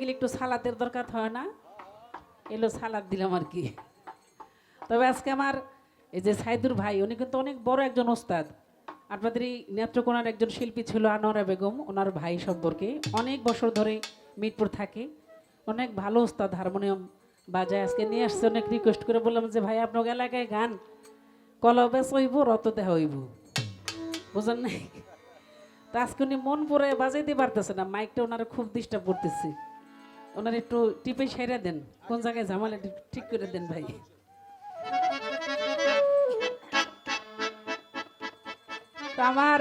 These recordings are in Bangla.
গেলে একটু সালাদের দরকার হয় না? এলো সালাদ দিলাম আর কি। তবে আজকে আমার এই যে সাইদুর ভাই, উনি কিন্তু অনেক বড় একজন ওস্তাদ। আপনাদের এই নেত্রকোনার একজন শিল্পী ছিল আনোয়ারা বেগম। ওনার ভাই সম্পর্কে অনেক বছর ধরে মিরপুর থাকে। অনেক ভালো ওস্তাদ, হারমোনিয়াম বাজায় আজকে নিয়ে আসছে। অনেক রিকোয়েস্ট করে বললাম যে, ভাই, আপনার এলাকায় গান? কলবেস হইব রত দেহ হইব। বুঝলেন নাই? তো আজকে উনি মন পরে বাজাইতে পারতেছে না। মাইকটা ওনারা খুব ডিস্টার্ব করতেছে। ওনার একটু টিপে সেরে দেন। কোন জায়গায় ঝামেলা ঠিক করে দেন ভাই। তো আমার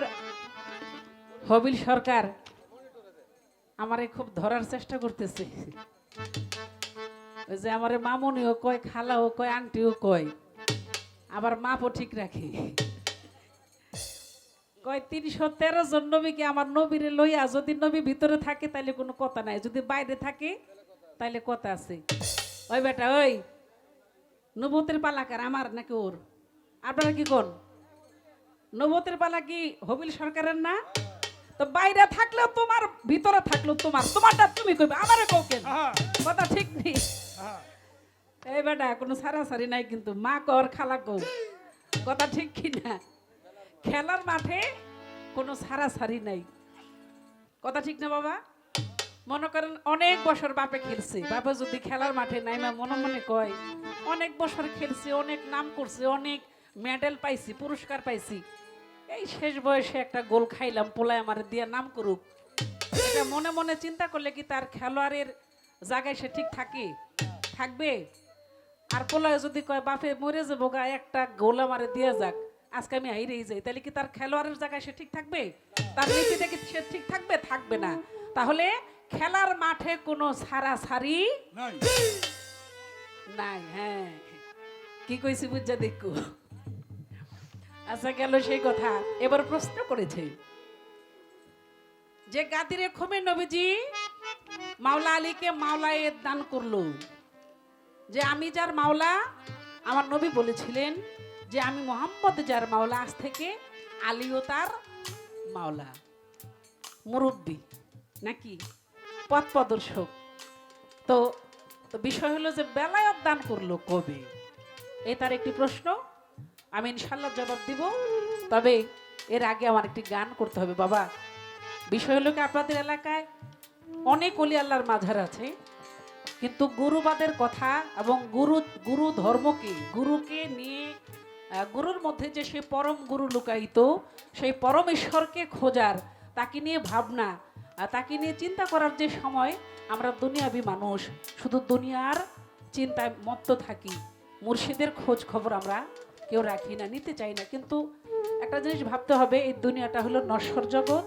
হবিল সরকার আমারে খুব ধরার চেষ্টা করতেছে। ওই যে আমার মামনিও কয়, খালাও কয়, আন্টিও কয়, আবার মাপও ঠিক রাখে। কয় তিনশো তেরো জন নবীকে আমার নবীরে লইয়া যদি নবী ভিতরে থাকে তাহলে কোনো কথা নাই। যদি বাইরে থাকে তাহলে কথা আছে। ওই বেটা ওই। নবতের পালাকার আমার নাকি ওর? আপনারা কি কোন? নবতের পালা কি হবিল সরকারের না? তো বাইরে থাকলেও তোমার ভিতরে থাকলেও তোমার। তোমারটা তুমি কইবে আমারে কও কেন? কথা ঠিক নেই। এই বেটা কোনো সারাসারি নাই কিন্তু মা কর খালা কও। কথা ঠিক কি না খেলার মাঠে কোনো সারাসারি নাই। কথা ঠিক না বাবা? মনে করেন অনেক বছর বাপে খেলছে। বাপে যদি খেলার মাঠে নাই, মা মনে মনে কয়, অনেক বছর খেলছে, অনেক নাম করছে, অনেক মেডেল পাইছি, পুরস্কার পাইছি। এই শেষ বয়সে একটা গোল খাইলাম, পোলায় আমার দিয়ে নাম করুক। মনে মনে চিন্তা করলে কি তার খেলোয়াড়ের জায়গায় সে ঠিক থাকে? থাকবে? আর পোলায় যদি কয়, বাপে মরে যাব গা, একটা গোল আমারে দিয়ে যাক। আজকে আমি হাইরেই যাই। তাহলে কি তার খেলোয়াড়ের জায়গায় সে ঠিক থাকবে? তার নীতিতে কি সে ঠিক থাকবে? থাকবে না। তাহলে খেলার মাঠে কোনো সারা সারি নাই। নাই হ্যাঁ। কি কইছি বুঝা দেখো আচ্ছা গেল সেই কথা। এবার প্রশ্ন করেছে। যে গাদিরে খমে নবীজি মাওলা আলীকে মাওলায়ে দান করল। যে আমি যার মাওলা আমার নবী বলেছিলেন যে আমি মোহাম্মদ যার মাওলা, আজ থেকে আলীও তার মাওলা। মুরব্বী, নাকি? পথ প্রদর্শক। তো তো বিষয় হলো যে বেলায়ত দান করল কবে? এ তার একটি প্রশ্ন। আমি ইনশাল্লাহ জবাব দিব। তবে এর আগে আমার একটি গান করতে হবে, বাবা। বিষয় হলো কি, আপনাদের এলাকায় অনেক অলি আল্লাহর মাঝার আছে, কিন্তু গুরুবাদের কথা এবং গুরু গুরু ধর্মকে, গুরুকে নিয়ে গুরুর মধ্যে যে সেই পরম গুরু লুকায়িত, সেই পরম ঈশ্বরকে খোঁজার, তাকে নিয়ে ভাবনা তাকে নিয়ে চিন্তা করার যে সময়, আমরা দুনিয়াবি মানুষ, শুধু দুনিয়ার চিন্তায় মত্ত থাকি। মুর্শিদের খোঁজ খবর আমরা কেউ রাখি না, নিতে চাই না। কিন্তু একটা জিনিস ভাবতে হবে, এই দুনিয়াটা হলো নশ্বর জগৎ,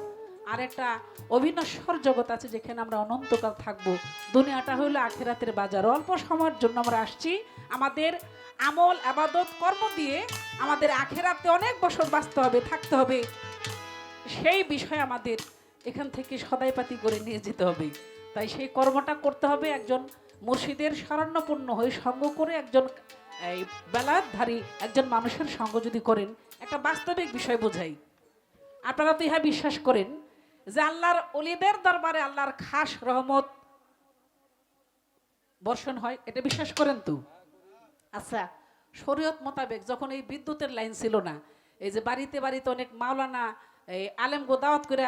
আর একটা অবিনশ্বর জগৎ আছে যেখানে আমরা অনন্তকাল থাকব। দুনিয়াটা হলো আখেরাতের বাজার। অল্প সময়ের জন্য আমরা আসছি, আমাদের আমল, আবাদত, কর্ম দিয়ে আমাদের আখেরাতে অনেক বছর বাঁচতে হবে, থাকতে হবে। সেই বিষয় আমাদের এখান থেকে সদাইপাতি করে নিয়ে যেতে হবে। তাই সেই কর্মটা করতে হবে একজন মুর্শিদের শরণ্যপূর্ণ হয়ে সঙ্গ করে একজন, এই বেলাধারী একজন মানুষের সঙ্গ যদি করেন, একটা বাস্তবিক বিষয় বোঝাই। আপনারা তো ইহা বিশ্বাস করেন যে আল্লাহর অলিদের দরবারে আল্লাহর খাস রহমত বর্ষণ হয়, এটা বিশ্বাস করেন তো? আচ্ছা শরীয়ত মোতাবেক যখন এই বিদ্যুতের লাইন ছিল না, এই যে বাড়িতে বাড়িতে অনেক মাওলানা, এই আলেম গো দাওয়াত করে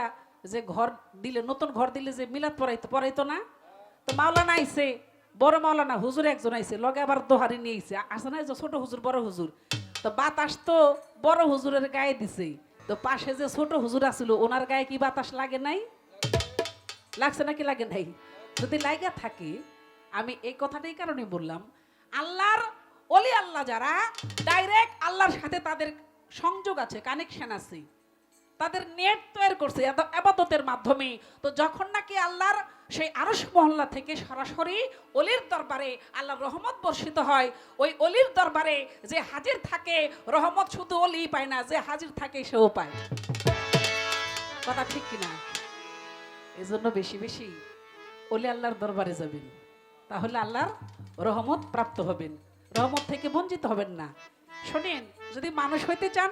যে ঘর দিলে, নতুন ঘর দিলে যে মিলাদ পড়াইতো পড়াইতো না? তো মাওলানা আইছে, বড় মাওলানা হুজুর একজন আইছে, লগে আবার দোহারি নিয়ে আইছে। আসে না যে ছোট হুজুর, বড় হুজুর? তো বাতাস তো বড় হুজুরের গায়ে দিছে। তো পাশে যে ছোট হুজুর আছিল, ওনার গায়ে কি বাতাস লাগে নাই? লাগছে নাকি লাগে নাই? যদি লাগা থাকে, আমি এই কথাটাই কারণে বললাম, আল্লাহর অলি আল্লাহ যারা ডাইরেক্ট আল্লাহর সাথে তাদের সংযোগ আছে কানেকশন আছে। তাদের নেট তৈরি করছে আবাদতের মাধ্যমে। তো যখন নাকি আল্লাহর সেই আরস মহল্লা থেকে সরাসরি অলির দরবারে আল্লাহর রহমত বর্ষিত হয়, ওই অলির দরবারে যে হাজির থাকে, রহমত শুধু অলি পায় না, যে হাজির থাকে সেও পায়। কথা ঠিক কিনা? এজন্য বেশি বেশি অলি আল্লাহর দরবারে যাবেন। তাহলে আল্লাহর রহমত প্রাপ্ত হবেন। রহমত থেকে বঞ্চিত হবেন না। শোনেন, যদি মানুষ হইতে চান,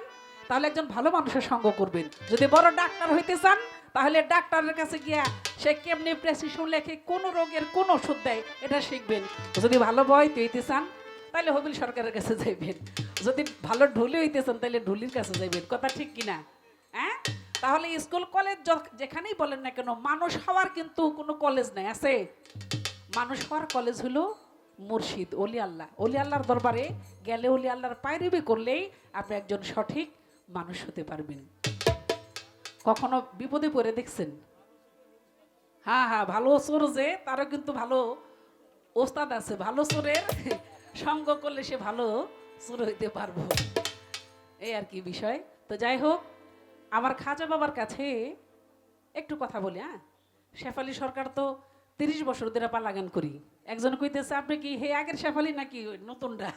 তাহলে একজন ভালো মানুষের সঙ্গ করবেন। যদি বড় ডাক্তার হইতে চান, তাহলে ডাক্তারের কাছে গিয়া সে কেমনি প্রেসক্রিপশন লেখে, কোন রোগের কোন ওষুধ দেয়, এটা শিখবেন। যদি ভালো বয় হইতে চান, তাহলে হবিল সরকারের কাছে যাইবেন। যদি ভালো ঢুলি হইতে চান, তাহলে ঢুলির কাছে যাইবেন। কথা ঠিক কিনা হ্যাঁ? তাহলে স্কুল, কলেজ যেখানেই বলেন না কেন, মানুষ হওয়ার কিন্তু কোনো কলেজ নাই, আছে? মানুষ হওয়ার কলেজ হলো মুর্শিদ অলি আল্লাহ। অলি আল্লাহর দরবারে গেলে অলি আল্লাহর পায়রিবি করলেই আপনি একজন সঠিক মানুষ হতে পারবেন। কখনো বিপদে পড়ে দেখছেন? হ্যাঁ হ্যাঁ ভালো চোর যে, তারও কিন্তু ভালো ওস্তাদ আছে। ভালো চোরের সঙ্গ করলে সে ভালো চোর হইতে পারব। এই আর কি বিষয়। তো যাই হোক, আমার খাজা বাবার কাছে একটু কথা বলি হ্যাঁ? শেফালি সরকার তো তিরিশ বছর ধরে পালাগান করি। একজন কইতেছে, আপনি কি হে আগের শেফালি নাকি নতুনরা?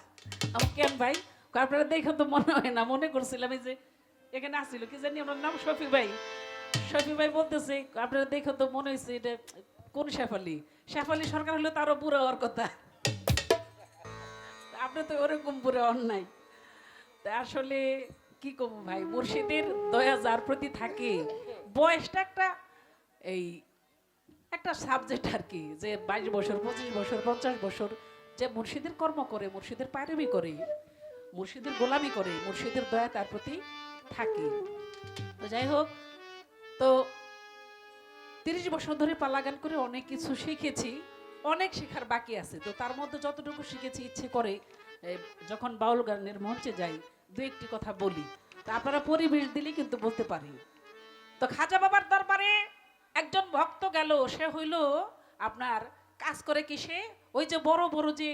আমার কেন ভাই? আপনারা দেখে তো মনে হয় না, মনে করছিলাম এই যে এখানে আসছিল, কি জানি আমার নাম শফি ভাই। শফি ভাই বলতেছে, আপনারা দেখে তো মনে হয়েছে এটা কোন শেফালি? শেফালি সরকার হলে তারও বুড়ো হওয়ার কথা। আপনি তো ওরকম বুড়ো হন নাই। আসলে কি করব ভাই, মুর্শিদের দয়া যার প্রতি থাকে, বয়সটা একটা এই একটা সাবজেক্ট আর কি, যে বাইশ বছর, পঁচিশ বছর, পঞ্চাশ বছর, যে মুর্শিদের কর্ম করে, মুর্শিদের পায়রবি করে, মুর্শিদের গোলামি করে, মুর্শিদের দয়া তার প্রতি থাকে। তো যাই হোক, তো তিরিশ বছর ধরে পালাগান করে অনেক কিছু শিখেছি, অনেক শেখার বাকি আছে। তো তার মধ্যে যতটুকু শিখেছি ইচ্ছে করে যখন বাউল গানের মঞ্চে যাই, দু একটি কথা বলি। তা আপনারা পরিবেশ দিলে কিন্তু বলতে পারি। তো খাজা বাবার দরবারে একজন ভক্ত গেল, সে হইল আপনার কাজ করে কি সে? ওই যে বড় বড় যে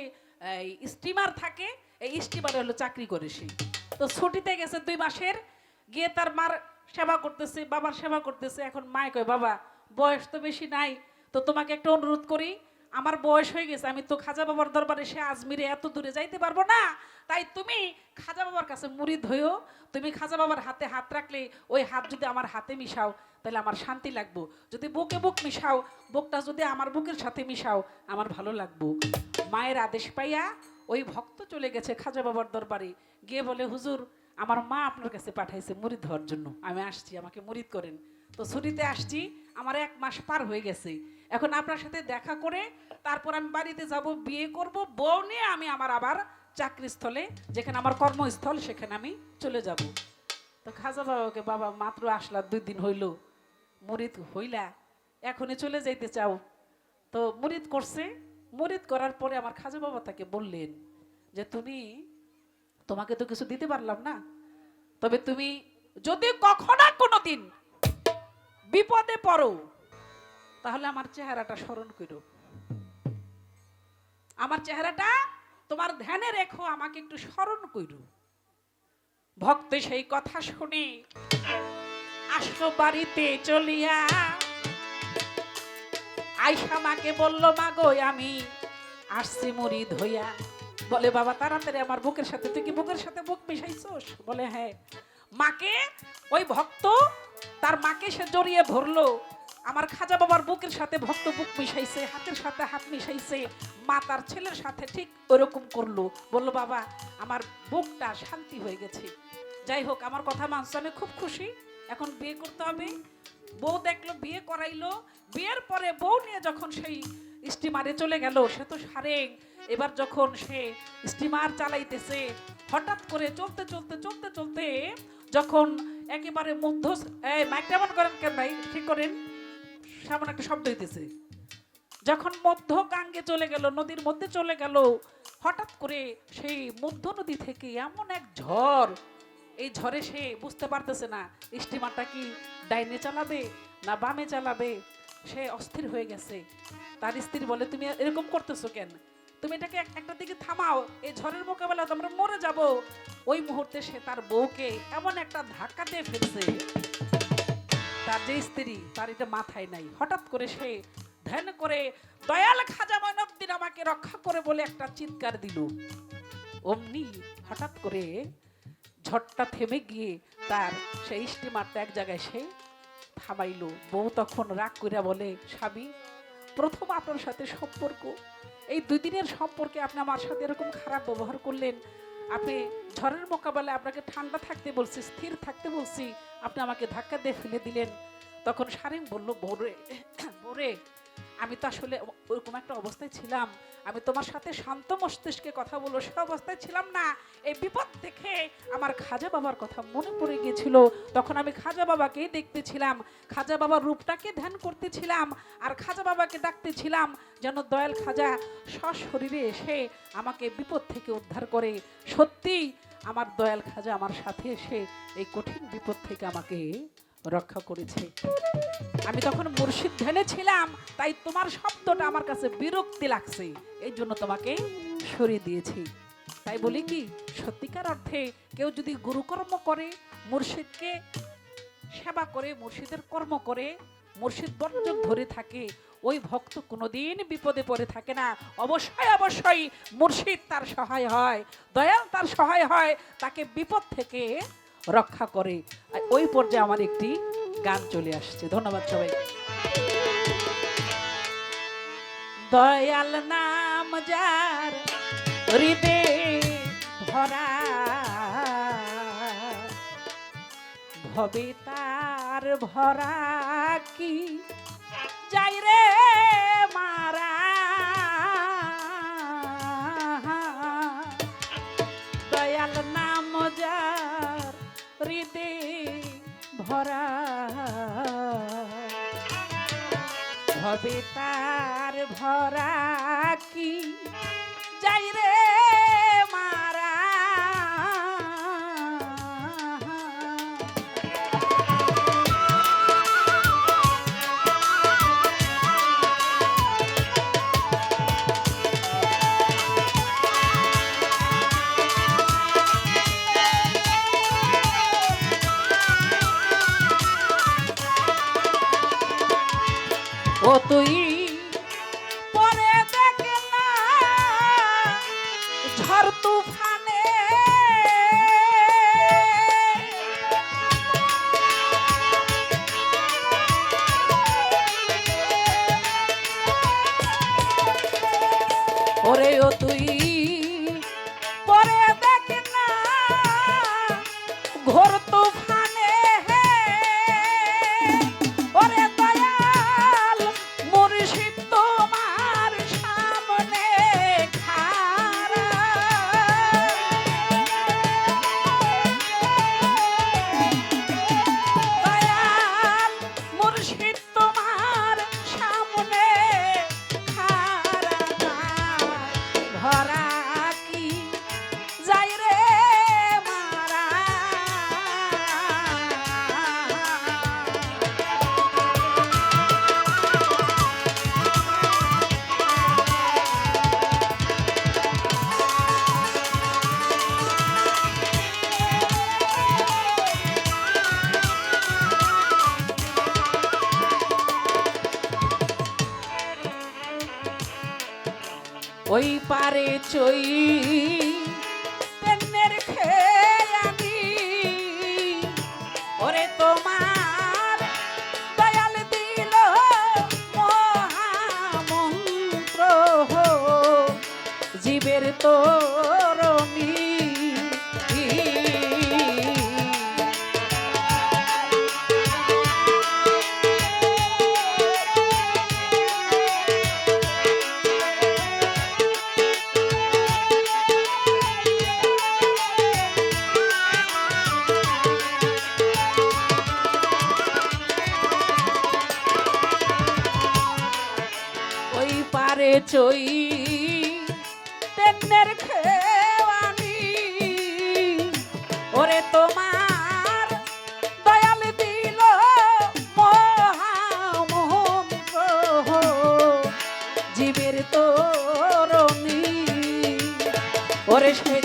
স্টিমার থাকে, এই স্টিমারে হলো চাকরি করে সে। তো ছুটিতে গেছে দুই মাসের, গিয়ে তার মার সেবা করতেছে, বাবার সেবা করতেছে। এখন মায় কয়, বাবা, বয়স তো বেশি নাই, তো তোমাকে একটা অনুরোধ করি আমার বয়স হয়ে গেছে, আমি তো খাজা বাবার দরবারে সে আজমিরে এত দূরে যাইতে পারব না। তাই তুমি খাজা বাবার কাছে মুড়ি হইও, তুমি খাজা বাবার হাতে হাত রাখলে ওই হাত যদি আমার হাতে মিশাও, তাহলে আমার শান্তি লাগবো। যদি বুকে বুক মিশাও, বুকটা যদি আমার বুকের সাথে মিশাও, আমার ভালো লাগবো। মায়ের আদেশ পাইয়া ওই ভক্ত চলে গেছে খাজা বাবার দরবারে। গিয়ে বলে, হুজুর, আমার মা আপনার কাছে পাঠাইছে মুড়ি ধোয়ার জন্য। আমি আসছি, আমাকে মুড়িদ করেন। তো ছুটিতে আসছি, আমার এক মাস পার হয়ে গেছে। এখন আপনার সাথে দেখা করে তারপর আমি বাড়িতে যাব, বিয়ে করব, বউ নিয়ে আমি আমার আবার চাকরিস্থলে, যেখানে আমার কর্মস্থল, সেখানে আমি চলে যাব। তো খাজা বাবাকে, বাবা, মাত্র আসলা, দুই দিন হইল। মুরিদ হইলা, এখনই চলে যাইতে চাও? তো মুরিদ করছে। মুরিদ করার পরে আমার খাজা বাবা তাকে বললেন যে, তুমি, তোমাকে তো কিছু দিতে পারলাম না। তবে তুমি যদি কখনো কোনো দিন বিপদে পড়ো তাহলে আমার চেহারাটা স্মরণ করো। আমার চেহারাটা তোমার ধ্যানে রেখো, আমাকে একটু স্মরণ করো। ভক্ত সেই কথা শুনে, আসলো বাড়িতে চলিয়া। আইসা মাকে বলল মা গো আমি আসছি মুড়ি ধইয়া বলে, বাবা, তাড়াতাড়ি আমার বুকের সাথে, তুই কি বুকের সাথে বুক মিশাইছোস? বলে হ্যাঁ। মাকে, ওই ভক্ত তার মাকে সে জড়িয়ে ধরলো। আমার খাজা বাবার বুকের সাথে ভক্ত বুক মিশাইছে, হাতের সাথে হাত মিশাইছে, মা তার ছেলের সাথে ঠিক ওরকম করল। বলল, বাবা, আমার বুকটা শান্তি হয়ে গেছে। যাই হোক, আমার কথা মানছে, আমি খুব খুশি। এখন বিয়ে করতে হবে। বউ দেখল, বিয়ে করাইলো। বিয়ের পরে বউ নিয়ে যখন সেই স্টিমারে চলে গেল, সে তো সারেং। এবার যখন সে স্টিমার চালাইতেছে, হঠাৎ করে চলতে চলতে চলতে চলতে যখন একেবারে মধ্য, এই মাইকটা করেন কেন ভাই? ঠিক করেন। সামনে একটা শব্দ হইতেছে। যখন মধ্য গাঙ্গে চলে গেল, নদীর মধ্যে চলে গেল, হঠাৎ করে সেই মধ্য নদী থেকে এমন এক ঝড়, এই ঝড়ে সে বুঝতে পারতেছে না, স্টিমারটা কি ডাইনে চালাবে না বামে চালাবে? সে অস্থির হয়ে গেছে। তার স্ত্রী বলে, তুমি এরকম করতেছো কেন? তুমি এটাকে একটা দিকে থামাও, এই ঝড়ের মোকাবেলা তো আমরা মরে যাব। ওই মুহূর্তে সে তার বউকে এমন একটা ধাক্কা দিয়ে ফেলছে। তার যে স্ত্রী, তার এটা মাথায় নাই। হঠাৎ করে সে ধ্যান করে দয়াল খাজা ময়নকদিন আমাকে রক্ষা করে বলে একটা চিৎকার দিল। অমনি হঠাৎ করে ঝড়টা থেমে গিয়ে তার সেই স্টিমারটা এক জায়গায় সে থামাইলো। বউ তখন রাগ কইরা বলে, স্বামী, প্রথম আপনার সাথে সম্পর্ক। এই দুই দিনের সম্পর্কে আপনি আমার সাথে এরকম খারাপ ব্যবহার করলেন। আপনি ঝড়ের মোকাবেলায় আপনাকে ঠান্ডা থাকতে বলছি, স্থির থাকতে বলছি, আপনি আমাকে ধাক্কা দিয়ে ফেলে দিলেন। তখন সারিম বলল, বোরে বোরে আমি তো আসলে ওরকম একটা অবস্থায় ছিলাম, আমি তোমার সাথে শান্ত মস্তিষ্কে কথা বলব সে অবস্থায় ছিলাম না। এই বিপদ দেখে আমার খাজা বাবার কথা মনে পড়ে গিয়েছিল। তখন আমি খাজা বাবাকেই দেখতেছিলাম, খাজা বাবার রূপটাকে ধ্যান করতেছিলাম আর খাজা বাবাকে ডাকতেছিলাম যেন দয়াল খাজা সশরীরে এসে আমাকে বিপদ থেকে উদ্ধার করে। সত্যি আমার দয়াল খাজা আমার সাথে এসে এই কঠিন বিপদ থেকে আমাকে রক্ষা করেছে। আমি তখন মুর্শিদ ধ্যানে ছিলাম, তাই তোমার শব্দটা আমার কাছে বিরক্তি লাগছে। এই জন্য তোমাকে সরিয়ে দিয়েছি। তাই বলি কি, সত্যিকার অর্থে কেউ যদি গুরুকর্ম করে, মুর্শিদকে সেবা করে, মুর্শিদের কর্ম করে, মুর্শিদ বর্জক ধরে থাকে, ওই ভক্ত কোনোদিন বিপদে পড়ে থাকে না। অবশ্যই অবশ্যই মুর্শিদ তার সহায় হয়, দয়াল তার সহায় হয়, তাকে বিপদ থেকে রক্ষা করে। ওই পর্যায়ে আমার একটি গান চলে আসছে। ধন্যবাদ সবাই দয়াল নাম যার হৃদে ভরা, ভবে তার ভরা কি? যাই রে মারা হৃদে ভরা। ভবে তার ভরা কি? যাই রে ও পরে পরে না। ঝড় তুফানে ও ওরে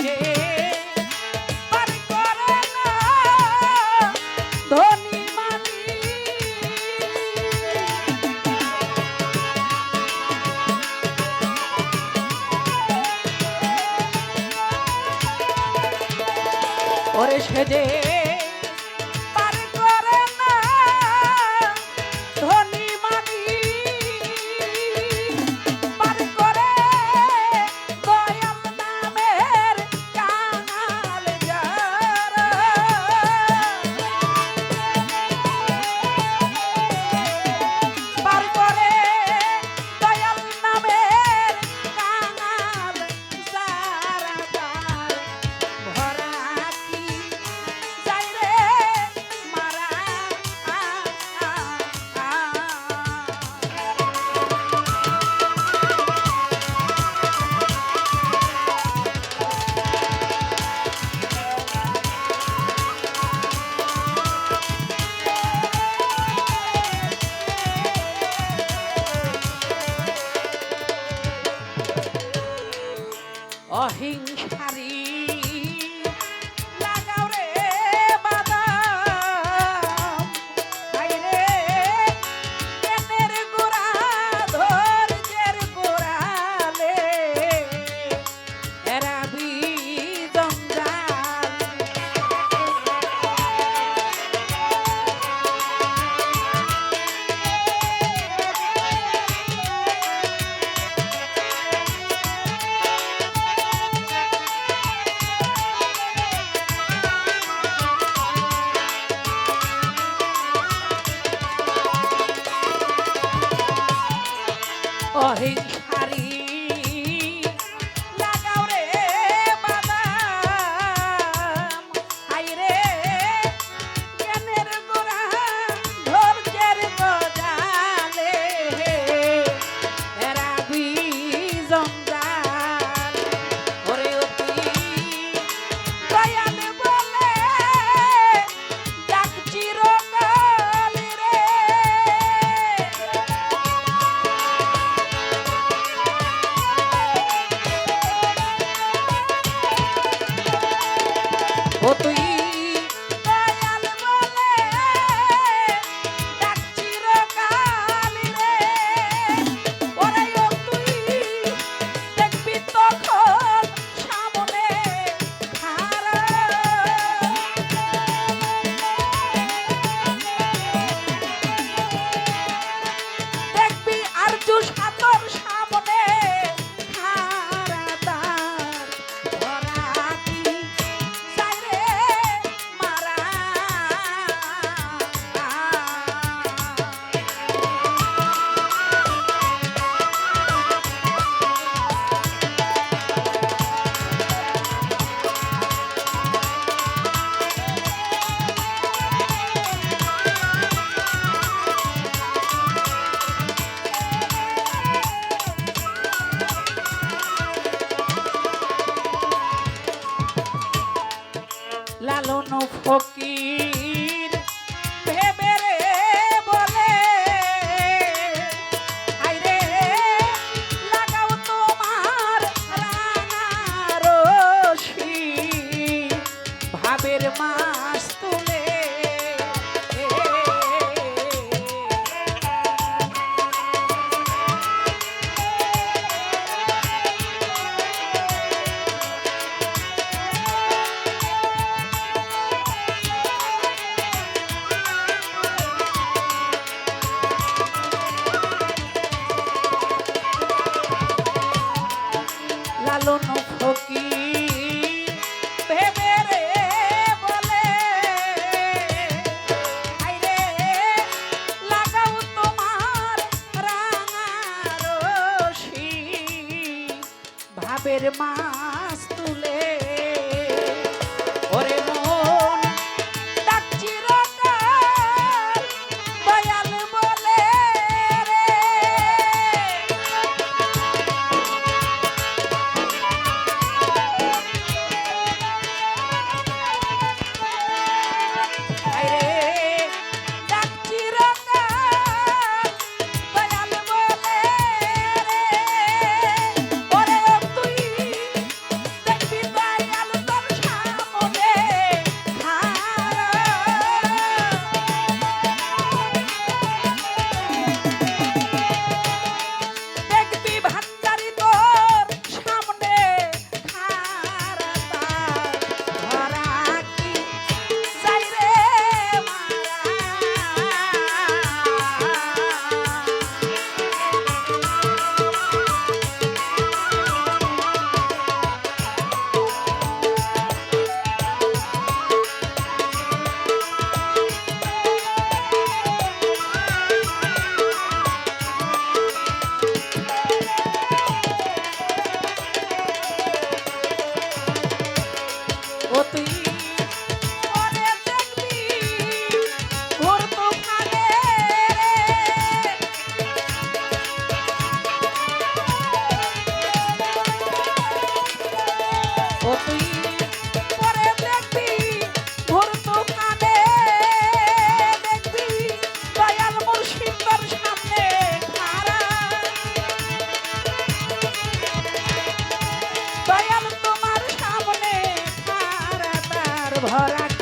All I